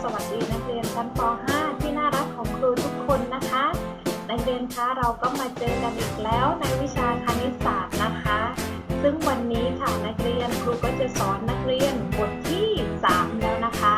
สวัสดีนักเรียนชั้นป .5 ที่น่ารักของครูทุกคนนะคะนักเรียนคะเราก็มาเจอกันอีกแล้วในวิชาคณิตศาสตร์นะคะ ซึ่งวันนี้ค่ะนักเรียนครูก็จะสอนนักเรียนบทที่ 3 แล้วนะคะ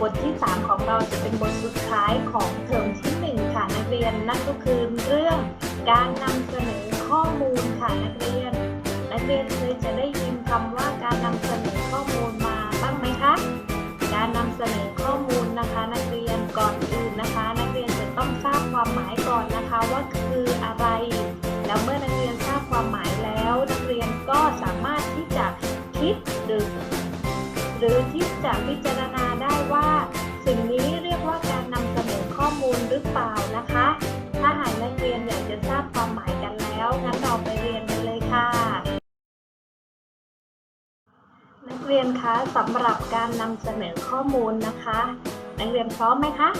บทที่ 3 ของเราจะเป็นบทสุดท้ายของเทอมที่ 1 ค่ะนักเรียนนั่นก็คือเรื่องการนำเสนอข้อมูลค่ะนักเรียน นักเรียนเคยจะได้ยินคำว่าการนำเสนอข้อมูลมาบ้างไหมคะการนำเสนอ ความหมายแล้วนักเรียนก็สามารถที่จะคิดหรือหรือที่จะพิจารณาได้ว่า สิ่งนี้เรียกว่าการนำเสนอข้อมูลหรือเปล่านะคะ ถ้าหากนักเรียนอยากจะทราบความหมายกันแล้วงั้นเราไปเรียนกันเลยค่ะ นักเรียนคะสำหรับการนำเสนอข้อมูลนะคะ นักเรียนพร้อมไหมคะ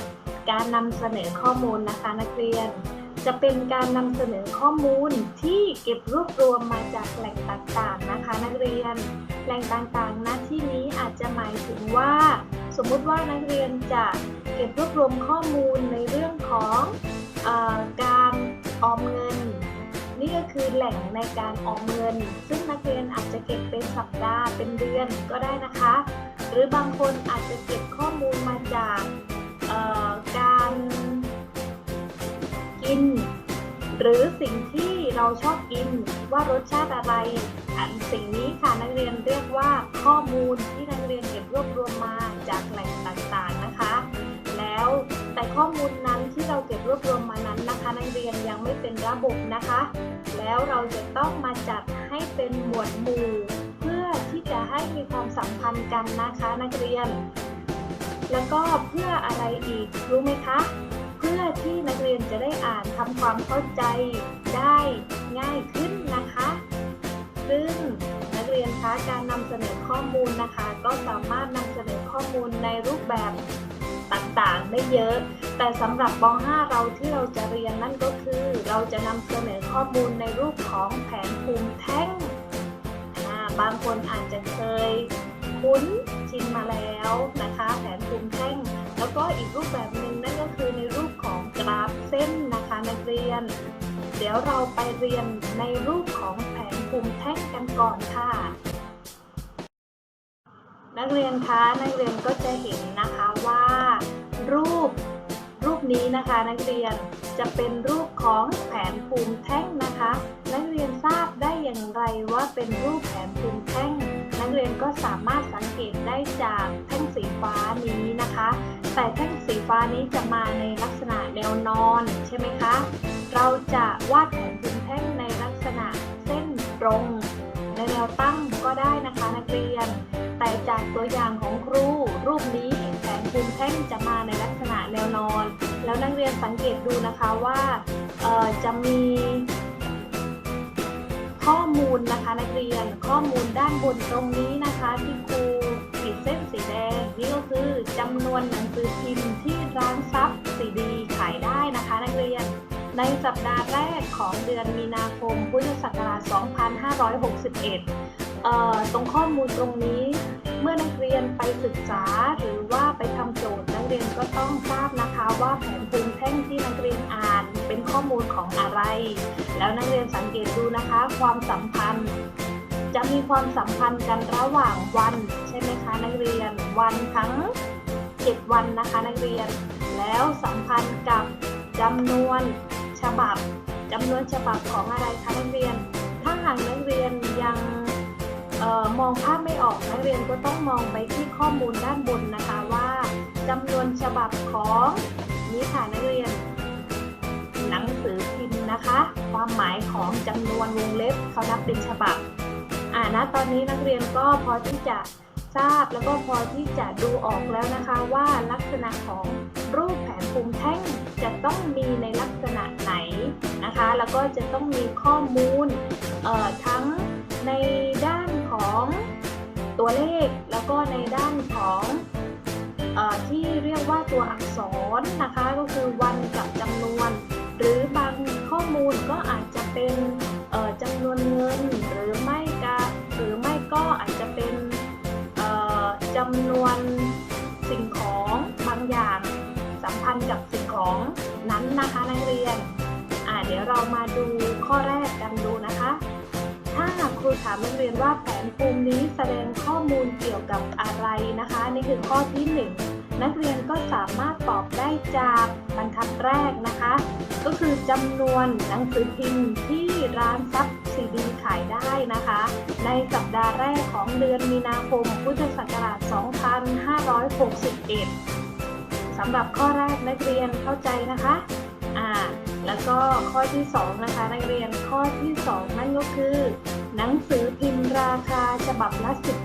การนำเสนอข้อมูลนะคะ นักเรียน จะเป็นการนำเสนอข้อมูลที่เก็บรวบรวมมาจากแหล่งต่างๆนะคะ นักเรียน แหล่งต่างๆณที่นี้อาจจะหมายถึงว่า สมมุติว่านักเรียนจะเก็บรวบรวมข้อมูลในเรื่องของออการออมเงิน นี่ก็คือแหล่งในการออมเงิน ซึ่งนักเรียนอาจจะเก็บเป็นสัปดาห์เป็นเดือนก็ได้นะคะ หรือบางคนอาจจะเก็บข้อมูลมาจากการ กิน หรือสิ่งที่เราชอบกินว่ารสชาติอะไร อันสิ่งนี้ค่ะนักเรียนเรียกว่าข้อมูลที่นักเรียนเก็บรวบรวมมาจากแหล่งต่างๆนะคะ แล้วแต่ข้อมูลนั้นที่เราเก็บรวบรวมมานั้นนะคะนักเรียนยังไม่เป็นระบบนะคะ แล้วเราจะต้องมาจัดให้เป็นหมวดหมู่เพื่อที่จะให้มีความสัมพันธ์กันนะคะนักเรียน แล้วก็เพื่ออะไรอีกรู้ไหมคะ พื่อที่นักเรียนจะได้อ่านทำความเข้าใจได้ง่ายขึ้นนะคะ ซึ่งนักเรียนคะการนำเสนอข้อมูลนะคะ ก็สามารถนำเสนอข้อมูลในรูปแบบต่างๆได้เยอะ แต่สำหรับป .5 เราที่เราจะเรียนนั่นก็คือ เราจะนำเสนอข้อมูลในรูปของแผนภูมิแท่งบางคนอาจจะเคยคุ้นชินมาแล้วนะคะ แผนภูมิแท่ง แล้วก็อีกรูปแบบหนึ่งนั่นก็คือในรูปของกราฟเส้นนะคะนักเรียน เดี๋ยวเราไปเรียนในรูปของแผนภูมิแท่งกันก่อนค่ะ นักเรียนคะนักเรียนก็จะเห็นนะคะว่า รูปรูปนี้นะคะนักเรียนจะเป็นรูปของแผนภูมิแท่งนะคะ นักเรียนทราบได้อย่างไรว่าเป็นรูปแผนภูมิแท่ง นักเรียนก็สามารถสังเกตได้จากแท่งสีฟ้านี้นะคะ แต่แท่งสีฟ้านี้จะมาในลักษณะแนวนอนใช่ไหมคะ เราจะวาดแผนภูมิแท่งในลักษณะเส้นตรงในแนวตั้งก็ได้นะคะนักเรียน แต่จากตัวอย่างของครูรูปนี้แผนภูมิแท่งจะมาในลักษณะแนวนอน แล้วนักเรียนสังเกตดูนะคะว่าจะมีข้อมูลนะคะนักเรียนข้อมูลด้านบนตรงนี้นะคะที่ครู เส้นสีแดงนี่ก็คือจำนวนหนังสือพิมพ์ที่ร้านซับซีดีขายได้นะคะนักเรียน ในสัปดาห์แรกของเดือนมีนาคมพุทธศักราช 2561เอ่อตรงข้อมูลตรงนี้เมื่อนักเรียนไปศึกษาหรือว่าไปทำโจทย์นักเรียนก็ต้องทราบนะคะว่าแผนภูมิแท่งที่นักเรียนอ่านเป็นข้อมูลของอะไร แล้วนักเรียนสังเกตดูนะคะ ความสัมพันธ์ จะมีความสัมพันธ์กันระหว่างวันใช่ไหมคะนักเรียน วันทั้ง 7 วันนะคะนักเรียน แล้วสัมพันธ์กับจำนวนฉบับจำนวนฉบับของอะไรคะนักเรียน ถ้าหากนักเรียนยังออมองภาพไม่ออกนักเรียนก็ต้องมองไปที่ข้อมูลด้านบนนะคะว่าจำนวนฉบับของนี่ค่ะนักเรียน หนังสือพิมพ์นะคะ ความหมายของจำนวนวงเล็บเขานับเป็นฉบับ อ่านะตอนนี้นักเรียนก็พอที่จะทราบแล้วก็พอที่จะดูออกแล้วนะคะว่าลักษณะของรูปแผนภูมิแท่งจะต้องมีในลักษณะไหนนะคะ แล้วก็จะต้องมีข้อมูลทั้งในด้านของตัวเลข แล้วก็ในด้านของอที่เรียกว่าตัวอักษรนะคะ ก็คือวันกับจำนวน หรือบางข้อมูลก็อาจจะเป็นจำนวนเงินหรือ ก็อาจจะเป็นจำนวนสิ่งของบางอย่างสัมพันธ์กับสิ่งของนั้นนะคะนักเรียนอ่าเดี๋ยวเรามาดูข้อแรกกันดูนะคะ ถ้าหากครูถามนักเรียนว่าแผนภูมินี้แสดงข้อมูลเกี่ยวกับอะไรนะคะ นี่คือข้อที่ห นักเรียนก็สามารถตอบได้จากบรรทัดแรกนะคะ ก็คือจำนวนหนังสือพิมพ์ที่ร้านซับซีดีขายได้นะคะ ในสัปดาห์แรกของเดือนมีนาคมพุทธศักราช 2561สำหรับข้อแรกนักเรียนเข้าใจนะคะอ่าแล้วก็ข้อที่ 2 นะคะนักเรียนข้อที่ 2 นั่นก็คือ หนังสือพิมพ์ราคาฉบับละ10บ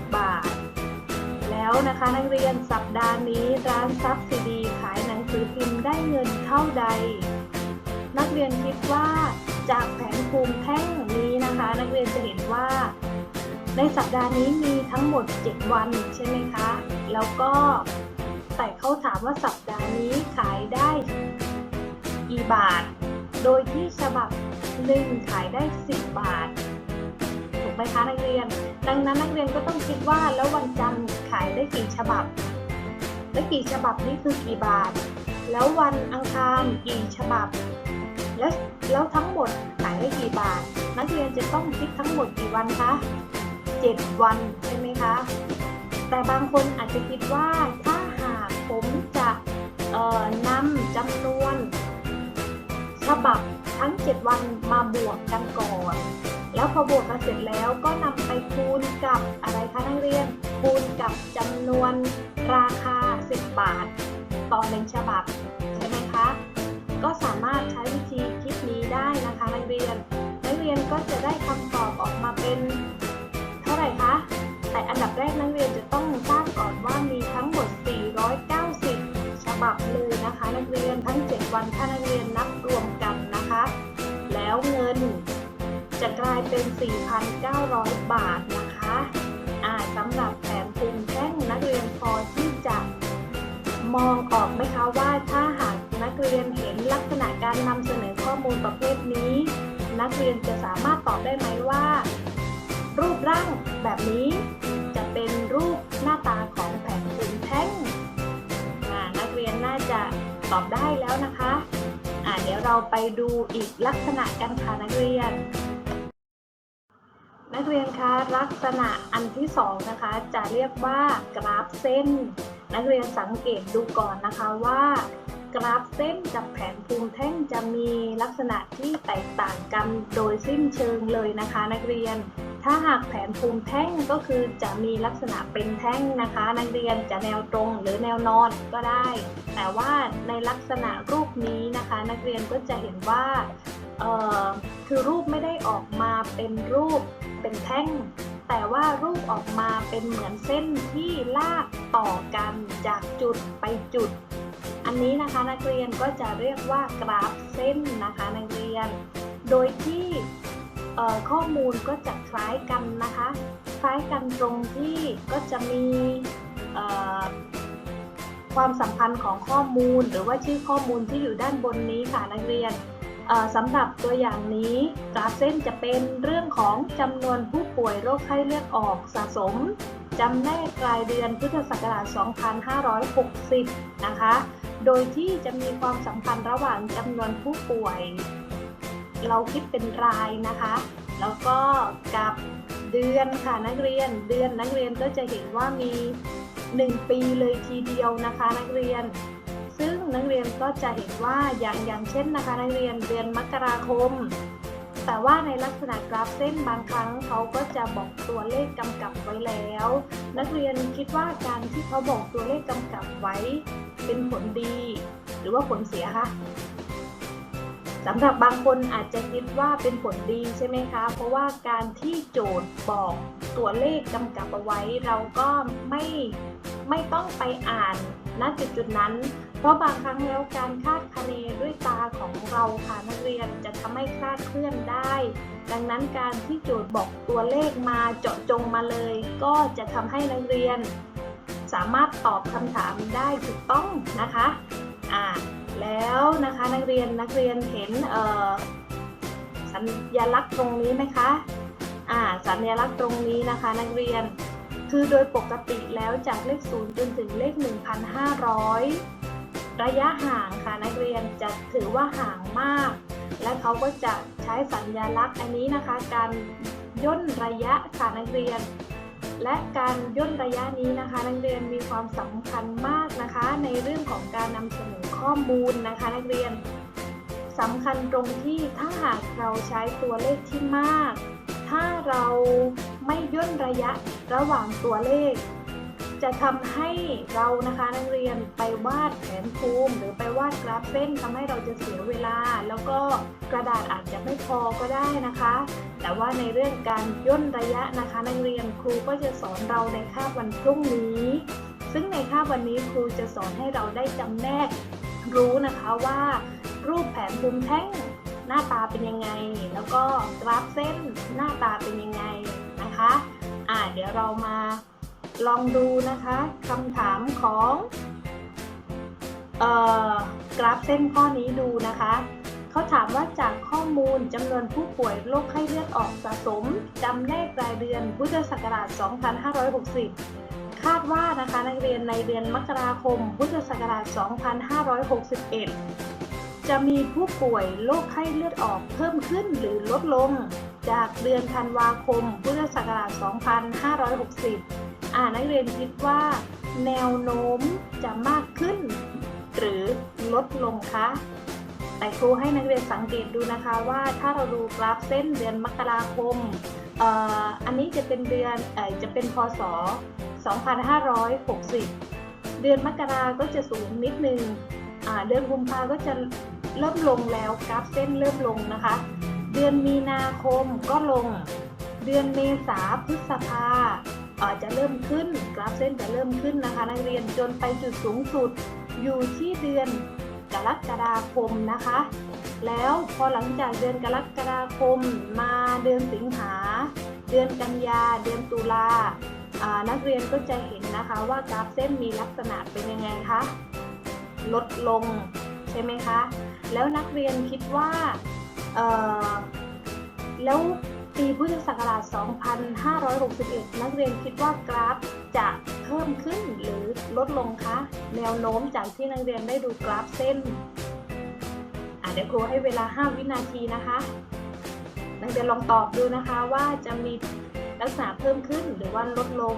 นะคะนักเรียนสัปดาห์นี้ร้านซับซีดีขายหนังสือพิมพ์ได้เงินเท่าใด นักเรียนคิดว่าจากแผนภูมิแท่งนี้นะคะ นักเรียนจะเห็นว่า ในสัปดาห์นี้มีทั้งหมด 7 วันใช่ไหมคะ แล้วก็แต่เขาถามว่าสัปดาห์นี้ขายได้กี่บาท โดยที่ฉบับหนึ่งขายได้ 10 บาท กไหมคะนักเรียน ดังนั้นนักเรียนก็ต้องคิดว่าแล้ววันจันทร์ขายได้กี่ฉบับ และกี่ฉบับนี้คือกี่บาท แล้ววันอังคารกี่ฉบับ แล้วแล้วทั้งหมดขายได้กี่บาท นักเรียนจะต้องคิดทั้งหมดกี่วันคะ7วันใช่ไหมคะ แต่บางคนอาจจะคิดว่าถ้าหากผมจะเอ่อนำจำนวนฉบับ ทั้ง 7 วันมาบวกกันก่อน แล้วพอบวกกันเสร็จแล้วก็นำไปคูณกับอะไรคะนักเรียน คูณกับจำนวนราคา 10 บาท ต่อหนึ่งฉบับ ใช่ไหมคะ ก็สามารถใช้วิธีคิดนี้ได้นะคะนักเรียน นักเรียนก็จะได้คำตอบออกมาเป็น เท่าไหร่คะ แต่อันดับแรกนักเรียนจะต้องทราบก่อนว่ามีทั้งหมด490ฉ บับเลยนะคะ นักเรียนทั้ง 7 วันถ้านักเรียนนับรวมกันนะคะ แล้วเงินจะกลายเป็น 4,900 บาทนะคะอ่าสำหรับแผนภูมิแท่งนักเรียนพอที่จะมองออกไหมคะว่าถ้าหากนักเรียนเห็นลักษณะการนำเสนอข้อมูลประเภทนี้ นักเรียนจะสามารถตอบได้ไหมว่า รูปร่างแบบนี้ ตอบได้แล้วนะคะอ่าเดี๋ยวเราไปดูอีกลักษณะกันค่ะนักเรียน นักเรียนคะลักษณะอันที่สองนะคะ จะเรียกว่ากราฟเส้น นักเรียนสังเกตดูก่อนนะคะว่ากราฟเส้นกับแผนภูมิแท่งจะมีลักษณะที่แตกต่างกันโดยสิ้นเชิงเลยนะคะ นักเรียน ถ้าหากแผนภูมิแท่งก็คือจะมีลักษณะเป็นแท่งนะคะ นักเรียนจะแนวตรงหรือแนวนอนก็ได้ แต่ว่าในลักษณะรูปนี้นะคะ นักเรียนก็จะเห็นว่าคือรูปไม่ได้ออกมาเป็นรูปเป็นแท่ง แต่ว่ารูปออกมาเป็นเหมือนเส้นที่ลากต่อกันจากจุดไปจุด อันนี้นะคะนักเรียนก็จะเรียกว่ากราฟเส้นนะคะนักเรียน โดยที่ ข้อมูลก็จะคล้ายกันนะคะ คล้ายกันตรงที่ก็จะมีความสัมพันธ์ของข้อมูล หรือว่าชื่อข้อมูลที่อยู่ด้านบนนี้ค่ะนักเรียนสำหรับตัวอย่างนี้กราฟเส้นจะเป็นเรื่องของจำนวนผู้ป่วยโรคไข้เลือดออกสะสมจำแนกรายเดือนพุทธศักราช 2560 นะคะ โดยที่จะมีความสัมพันธ์ระหว่างจำนวนผู้ป่วย เราคิดเป็นรายนะคะ แล้วก็กับเดือนค่ะนักเรียนเดือนนักเรียนก็จะเห็นว่ามี 1 ปีเลยทีเดียวนะคะ นักเรียน ซึ่งนักเรียนก็จะเห็นว่าอย่างอย่างเช่นนะคะ นักเรียนเดือนมกราคม แต่ว่าในลักษณะกราฟเส้นบางครั้งเขาก็จะบอกตัวเลขกำกับไว้แล้ว นักเรียนคิดว่าการที่เขาบอกตัวเลขกำกับไว้ เป็นผลดี หรือว่าผลเสียคะ สำหรับบางคนอาจจะคิดว่าเป็นผลดีใช่ไหมคะ เพราะว่าการที่โจทย์บอกตัวเลขกำกับเอาไว้ เราก็ไม่ไม่ต้องไปอ่านณจุดจุดนั้น เพราะบางครั้งแล้วการคาดคะเนด้วยตาของเราค่ะนักเรียนจะทำให้คลาดเคลื่อนได้ ดังนั้นการที่โจทย์บอกตัวเลขมาเจาะจงมาเลย ก็จะทำให้นักเรียน สามารถตอบคำถามได้ถูกต้องนะคะ อ่า แล้วนะคะนักเรียนนักเรียนเห็นสัญลักษณ์ตรงนี้ไหมคะอ่าสัญลักษณ์ตรงนี้นะคะ นักเรียนคือโดยปกติแล้วจากเลข0จนถึงเลข 1,500 ระยะห่างค่ะนักเรียนจะถือว่าห่างมาก และเขาก็จะใช้สัญลักษณ์อันนี้นะคะ การย่นระยะค่ะนักเรียน และการย่นระยะนี้นะคะ นักเรียนมีความสำคัญมากนะคะ ในเรื่องของการนำเสนอข้อมูลนะคะ นักเรียนสำคัญตรงที่ถ้าหากเราใช้ตัวเลขที่มาก ถ้าเราไม่ย่นระยะระหว่างตัวเลข จะทำให้เรานะคะนักเรียนไปวาดแผนภูมิ หรือไปวาดกราฟเส้นทำให้เราจะเสียเวลา แล้วก็กระดาษอาจจะไม่พอก็ได้นะคะ แต่ว่าในเรื่องการย่นระยะนะคะ นักเรียนครูก็จะสอนเราในคาบวันพรุ่งนี้ ซึ่งในคาบวันนี้ครูจะสอนให้เราได้จำแนกรู้นะคะว่า รูปแผนภูมิแท่งหน้าตาเป็นยังไง แล้วก็กราฟเส้นหน้าตาเป็นยังไงนะคะ อ่าเดี๋ยวเรามา ลองดูนะคะคำถามของออกราฟเส้นข้อนี้ดูนะคะ เขาถามว่าจากข้อมูลจำนวนผู้ป่วยโรคไข้เลือดออกสะสมจำแนกรายเดือนพุทธศักราช 2560 คาดว่านะคะนักเรียนในเดือนมกราคม พุทธศักราช 2561 จะมีผู้ป่วยโรคไข้เลือดออกเพิ่มขึ้นหรือลดลง จากเดือนธันวาคม พุทธศักราช 2560 อ่านักเรียนคิดว่า แนวโน้มจะมากขึ้น หรือลดลงคะแต่ครูให้นักเรียนสังเกตดูนะคะว่าถ้าเราดูกราฟเส้นเดือนมกราคมอ,อันนี้จะเป็นเดือนอจะเป็นพศ 2560 เดือนมกราก็จะสูงนิดนึงอ่าเดือนกุมภาก็จะเริ่มลงแล้วกราฟเส้นเริ่มลงนะคะ เดือนมีนาคมก็ลง เดือนเมษาพฤษภา จะเริ่มขึ้นกราฟเส้นจะเริ่มขึ้นนะคะนักเรียนจนไปจุดสูงสุดอยู่ที่เดือนกรกฎาคมนะคะ แล้วพอหลังจากเดือนกรกฎาคมมาเดือนสิงหา เดือนกันยา เดือนตุลาอ่านักเรียนก็จะเห็นนะคะว่ากราฟเส้นมีลักษณะเป็นยังไงคะลดลงใช่ไหมคะ แล้วนักเรียนคิดว่าแล้ว ปีพุทธศักราช 2561 นักเรียนคิดว่ากราฟจะเพิ่มขึ้นหรือลดลงคะ แนวโน้มจากที่นักเรียนได้ดูกราฟเส้นอะเดี๋ยวครูให้เวลา 5 วินาทีนะคะ นักเรียนลองตอบดูนะคะว่าจะมีลักษณะเพิ่มขึ้นหรือว่าลดลง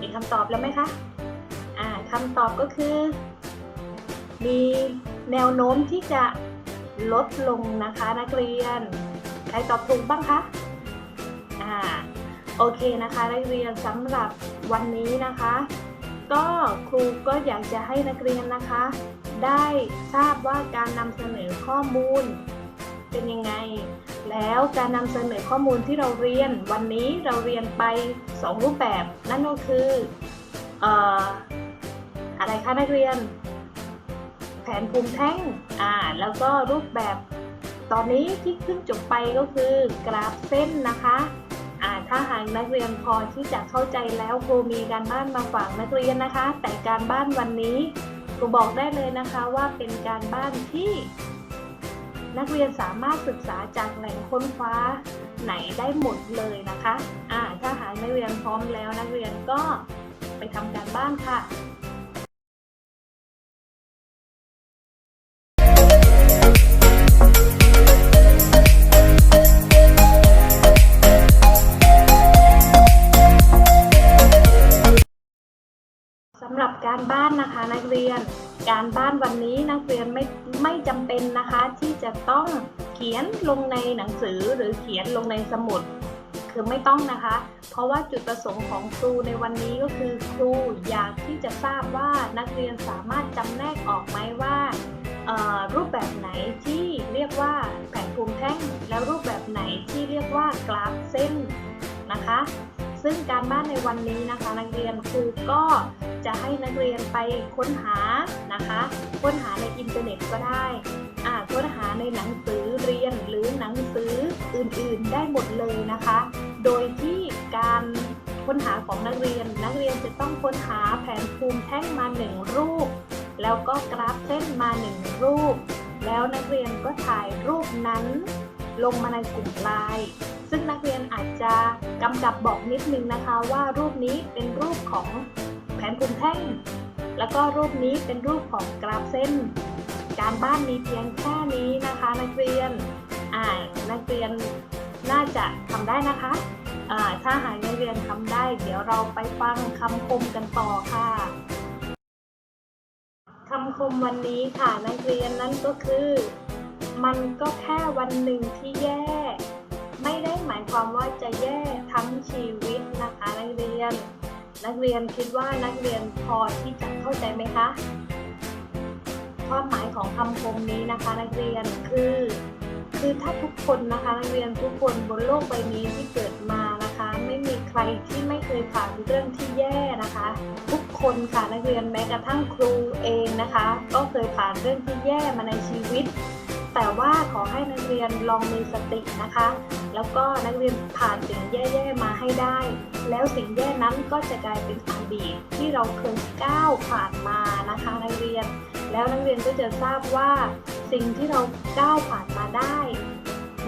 มีคำตอบแล้วไหมคะอ่าคำตอบก็คือ มีแนวโน้มที่จะลดลงนะคะนักเรียน ครตอบถูกบ้างคะ อ่า โอเคนะคะนักเรียนสำหรับวันนี้นะคะ ก็ครูก็อยากจะให้นักเรียนนะคะ ได้ทราบว่าการนำเสนอข้อมูล เป็นยังไง แล้วการนำเสนอข้อมูลที่เราเรียน วันนี้เราเรียนไป 2 รูปแบบ นั่นก็คือเอ่ออะไรคะนักเรียน แผนภูมิแท่งอ่าแล้วก็รูปแบบ ตอนนี้ที่เพิ่งจบไปก็คือกราฟเส้นนะคะอ่าถ้าหากนักเรียนพอที่จะเข้าใจแล้วครูมีการบ้านมาฝากนักเรียนนะคะ แต่การบ้านวันนี้ครูบอกได้เลยนะคะว่าเป็นการบ้านที่ นักเรียนสามารถศึกษาจากแหล่งค้นคว้าไหนได้หมดเลยนะคะอ่าถ้าหากนักเรียนพร้อมแล้วนักเรียนก็ไปทำการบ้านค่ะ เรียน การบ้านวันนี้นักเรียนไม่ไม่จำเป็นนะคะ ที่จะต้องเขียนลงในหนังสือหรือเขียนลงในสมุด คือไม่ต้องนะคะ เพราะว่าจุดประสงค์ของครูในวันนี้ก็คือครูอยากที่จะทราบว่านักเรียนสามารถจำแนกออกไหมว่ารูปแบบไหนที่เรียกว่าแผนภูมิแท่ง แล้วรูปแบบไหนที่เรียกว่ากราฟเส้นนะคะ ซึ่งการบ้านในวันนี้นะคะ นักเรียนครูก็จะให้นักเรียนไปค้นหานะคะ ค้นหาในอินเทอร์เน็ตก็ได้อ่าค้นหาในหนังสือเรียนหรือหนังสืออื่นๆ ได้หมดเลยนะคะ โดยที่การค้นหาของนักเรียน นักเรียนจะต้องค้นหาแผนภูมิแท่งมาหนึ่งรูป แล้วก็กราฟเส้นมาหนึ่งรูป แล้วนักเรียนก็ถ่ายรูปนั้น ลงมาในกลุ่มไลน์ ซึ่งนักเรียนอาจจะกำกับบอกนิดนึงนะคะว่ารูปนี้เป็นรูปของแผนภูมิแท่ง แล้วก็รูปนี้เป็นรูปของกราฟเส้น การบ้านมีเพียงแค่นี้นะคะ นักเรียนอ่านักเรียนน่าจะทำได้นะคะอ่าถ้าหากนักเรียนทำได้ เดี๋ยวเราไปฟังคำคมกันต่อค่ะคำคมวันนี้ค่ะนักเรียนนั่นก็คือ มันก็แค่วันหนึ่งที่แย่ ความว่าจะแย่ทั้งชีวิตนะคะนักเรียน นักเรียนคิดว่านักเรียนพอที่จะเข้าใจไหมคะความหมายของคำคมนี้นะคะ นักเรียนคือ คือถ้าทุกคนนะคะ นักเรียนทุกคนบนโลกใบนี้ที่เกิดมานะคะ ไม่มีใครที่ไม่เคยผ่านเรื่องที่แย่นะคะ ทุกคนค่ะนักเรียนแม้กระทั่งครูเองนะคะ ก็เคยผ่านเรื่องที่แย่มาในชีวิต แต่ว่าขอให้นักเรียนลองมีสตินะคะ แล้วก็นักเรียนผ่านสิ่งแย่ๆมาให้ได้ แล้วสิ่งแย่นั้นก็จะกลายเป็นอดีตที่เราเคยก้าวผ่านมานะคะนักเรียน แล้วนักเรียนก็จะทราบว่าสิ่งที่เราก้าวผ่านมาได้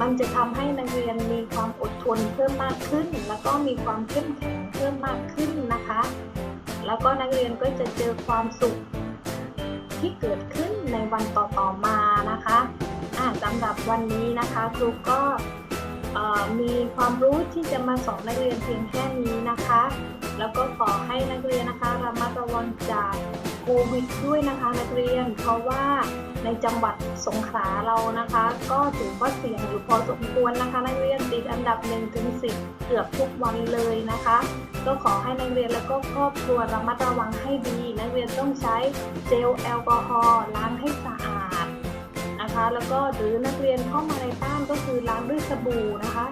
มันจะทำให้นักเรียนมีความอดทนเพิ่มมากขึ้น แล้วก็มีความเข้มแข็งเพิ่มมากขึ้นนะคะ แล้วก็นักเรียนก็จะเจอความสุขที่เกิดขึ้นในวันต่อๆมานะคะอ่าสำหรับวันนี้นะคะครูก็ มีความรู้ที่จะมาสอนนักเรียนเพียงแค่นี้นะคะ แล้วก็ขอให้นักเรียนนะคะระมัดระวังจากโควิดด้วยนะคะนักเรียน เพราะว่าในจังหวัดสงขลาเรานะคะ ก็ถือว่าเสี่ยงอยู่พอสมควรนะคะนักเรียนติดอันดับ1ถึง10เกือบทุกวันเลยนะคะ ก็ขอให้นักเรียนแล้วก็ครอบครัวระมัดระวังให้ดี นักเรียนต้องใช้เจลแอลกอฮอล์ล้างให้สะอาดนะคะ แล้วก็หรือนักเรียนเข้ามาในบ้านก็คือล้างด้วยสบู่นะคะ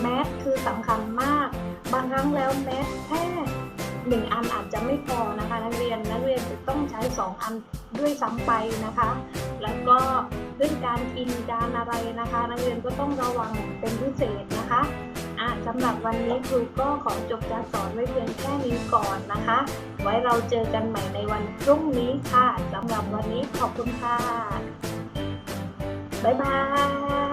แมสคือสำคัญมาก บางครั้งแล้วแมสแค่หนึ่งอันอาจจะไม่พอนะคะ นักเรียนนักเรียนจะต้องใช้สองอันด้วยซ้ำไปนะคะ แล้วก็เรื่องการกินการอะไรนะคะ นักเรียนก็ต้องระวังเป็นพิเศษนะคะอะสำหรับวันนี้ครูก็ขอจบการสอนไว้เพียงแค่นี้ก่อนนะคะ ไว้เราเจอกันใหม่ในวันพรุ่งนี้ค่ะสำหรับวันนี้ขอบคุณค่ะ บ๊ายบาย